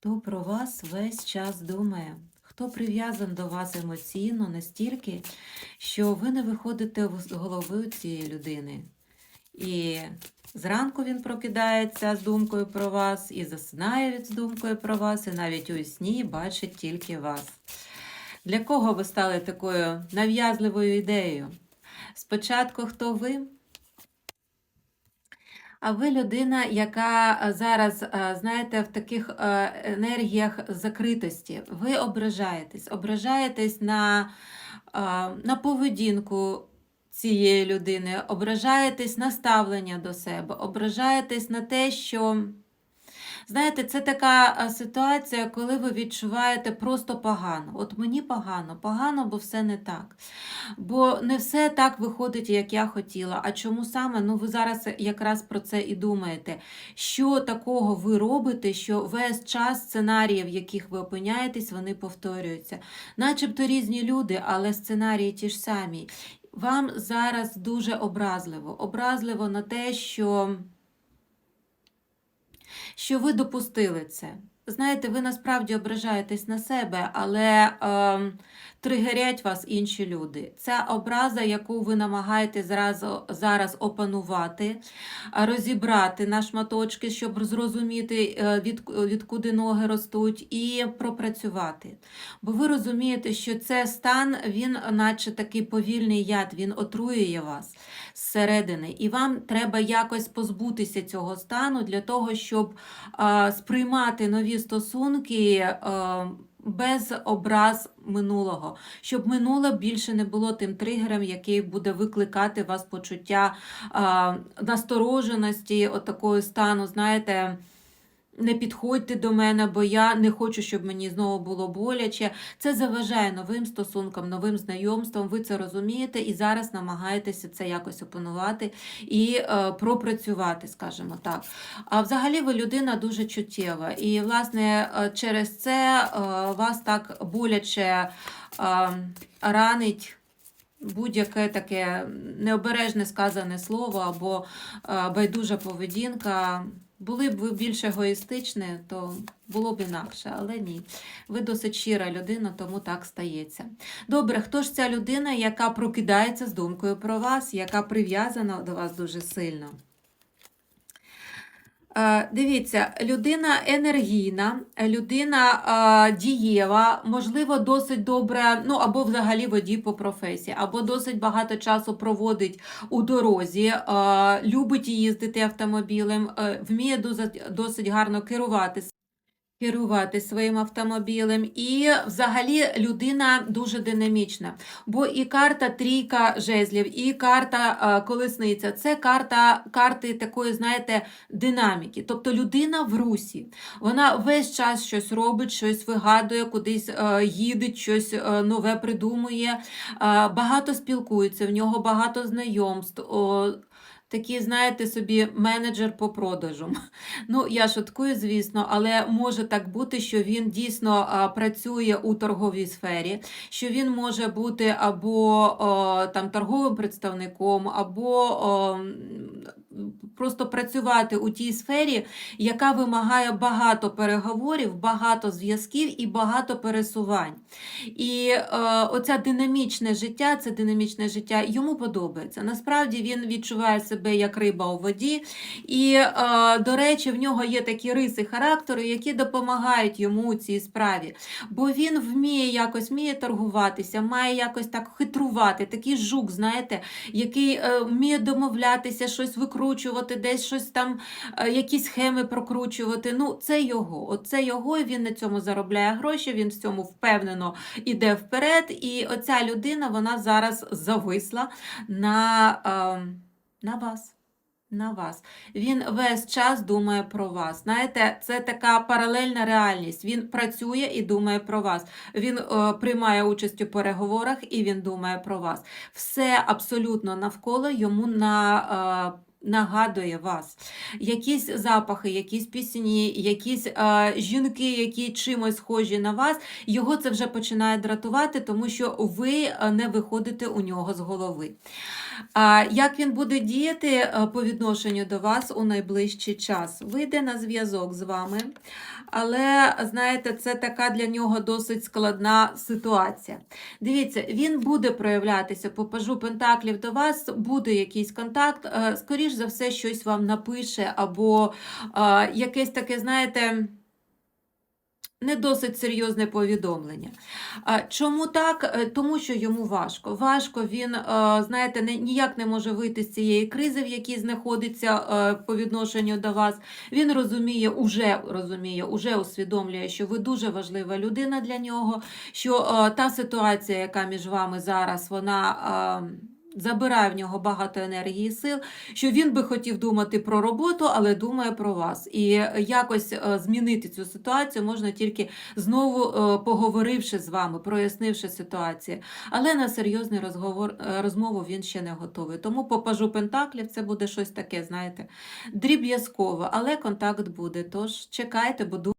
Хто про вас весь час думає? Хто прив'язан до вас емоційно настільки, що ви не виходите з голови цієї людини? І зранку він прокидається з думкою про вас, і засинає з думкою про вас, і навіть у сні бачить тільки вас. Для кого ви стали такою нав'язливою ідеєю? Спочатку хто ви? А ви людина, яка е, зараз, е, знаєте, в таких е, енергіях закритості. Ви ображаєтесь, ображаєтесь на, на поведінку цієї людини, ображаєтесь на ставлення до себе, ображаєтесь на те, що. Знаєте, це така ситуація, коли ви відчуваєте просто погано. От мені погано, погано, бо все не так. Бо не все так виходить, як я хотіла. А чому саме? Ну, ви зараз якраз про це і думаєте. Що такого ви робите, що весь час сценарії, в яких ви опиняєтесь, вони повторюються. Начебто різні люди, але сценарії ті ж самі. Вам зараз дуже образливо. Образливо на те, що що ви допустили це. Знаєте, ви насправді ображаєтесь на себе, але е, тригерять вас інші люди. Ця образа, яку ви намагаєтесь зразу, зараз опанувати, розібрати на шматочки, щоб зрозуміти, е, від, відкуди ноги ростуть, і пропрацювати. Бо ви розумієте, що це стан, він, наче такий повільний яд, він отруює вас зсередини. І вам треба якось позбутися цього стану для того, щоб а, сприймати нові стосунки. Без образ минулого, щоб минуле більше не було тим тригером, який буде викликати вас почуття настороженості, от такого стану, знаєте. Не підходьте до мене, бо я не хочу, щоб мені знову було боляче. Це заважає новим стосункам, новим знайомствам. Ви це розумієте і зараз намагаєтеся це якось опанувати і е, пропрацювати, скажімо так. А взагалі ви людина дуже чуттєва. І, власне, е, через це е, вас так боляче е, ранить. Будь-яке таке необережне сказане слово або е, байдужа поведінка. Були б ви більш егоїстичні, то було б інакше, але ні. Ви досить щира людина, тому так стається. Добре, хто ж ця людина, яка прокидається з думкою про вас, яка прив'язана до вас дуже сильно? Е, Дивіться, людина енергійна, людина е, дієва, можливо, досить добре, ну або взагалі водій по професії, або досить багато часу проводить у дорозі, е, любить їздити автомобілем, вміє досить, гарно керувати. Керувати своїм автомобілем, і взагалі людина дуже динамічна. Бо і карта трійка жезлів, і карта е, колесниця це карта карти такої, знаєте, динаміки. Тобто людина в русі. Вона весь час щось робить, щось вигадує, кудись е, їде, щось е, нове придумує, багато спілкується, в нього багато знайомств. Такий, знаєте, собі менеджер по продажу. Ну, я шуткую, звісно, але може так бути, що він дійсно працює у торговій сфері, що він може бути або там торговим представником, або просто працювати у тій сфері, яка вимагає багато переговорів, багато зв'язків і багато пересувань. І е, оця динамічне життя, це динамічне життя йому подобається. Насправді він відчуває себе як риба у воді. І, е, до речі, в нього є такі риси характеру, які допомагають йому у цій справі. Бо він вміє якось вміє торгуватися, має якось так хитрувати, такий жук, знаєте, який е, вміє домовлятися, щось викручувати, десь щось там, е, якісь схеми прокручувати. Ну, це його. Оце його, і він на цьому заробляє гроші, він в цьому впевнено іде вперед. І оця людина вона зараз зависла на, е, на вас. На вас. Він весь час думає про вас. Знаєте, це така паралельна реальність. Він працює і думає про вас. Він е, приймає участь у переговорах і він думає про вас. Все абсолютно навколо йому на. Е, нагадує вас. Якісь запахи, якісь пісні, якісь е, жінки, які чимось схожі на вас, його це вже починає дратувати, тому що ви е, не виходите у нього з голови. А як він буде діяти е, по відношенню до вас у найближчий час? Вийде на зв'язок з вами, але знаєте, це така для нього досить складна ситуація. Дивіться, він буде проявлятися по пажу Пентаклів до вас, буде якийсь контакт, е, скоріш за все, щось вам напише, або е, якесь таке, знаєте. Не досить серйозне повідомлення. А, Чому так? Е, Тому що йому важко. Важко він, е, знаєте, ніяк не може вийти з цієї кризи, в якій знаходиться е, по відношенню до вас. Він розуміє, уже розуміє, уже усвідомлює, що ви дуже важлива людина для нього, що та ситуація, яка між вами зараз, вона. Е, Забирає в нього багато енергії і сил, що він би хотів думати про роботу, але думає про вас. І якось е, змінити цю ситуацію можна тільки знову е, поговоривши з вами, прояснивши ситуацію. Але на серйозний розговор, е, розмову він ще не готовий. Тому по пажу Пентаклів це буде щось таке, знаєте, дріб'язкове, але контакт буде. Тож чекайте, бо